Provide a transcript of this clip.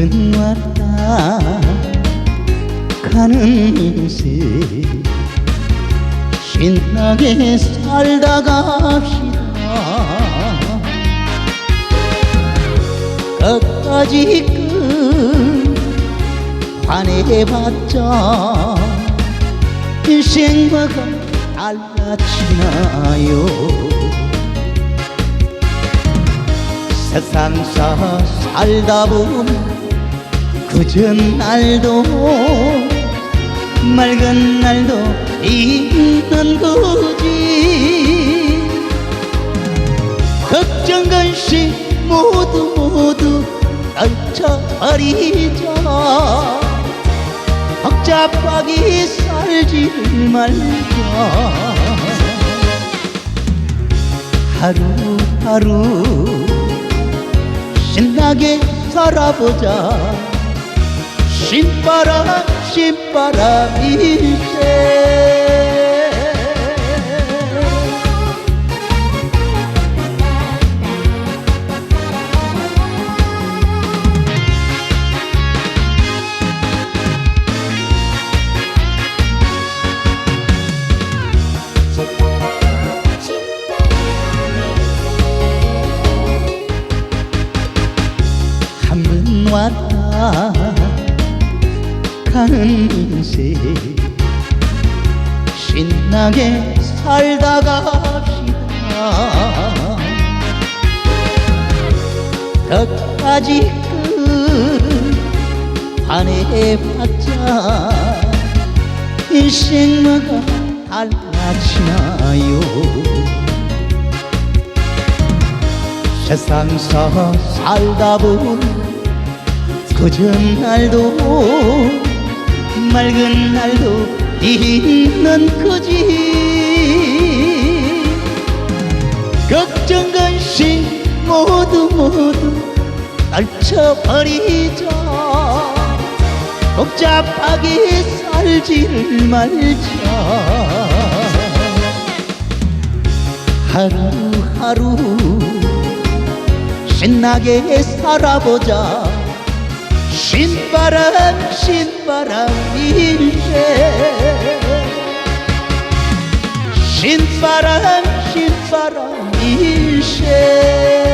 여름은 왔다 가는 새 신나게 살다 갑시다. 끝까지 끝 환해봤자 인생과가 달라지나요? 세상 사 살다 보면 그전 날도 맑은 날도 있는 거지. 걱정 근심 모두 모두 떨쳐버리자. 복잡하게 살지 말자. 하루하루 신나게 살아보자 신바람 신바람 일세 한번 왔다 가는 인생 신나게 살다 갑시다 끝까지 끝 반해봤자 인생마가 달라지나요? 세상사 살다 보면 그전 날도 맑은 날도 있는 거지. 걱정 근심 모두 모두 떨쳐버리자 복잡하게 살지를 말자 하루하루 신나게 살아보자 신바람 신바람 일세 신바람 신바람 일세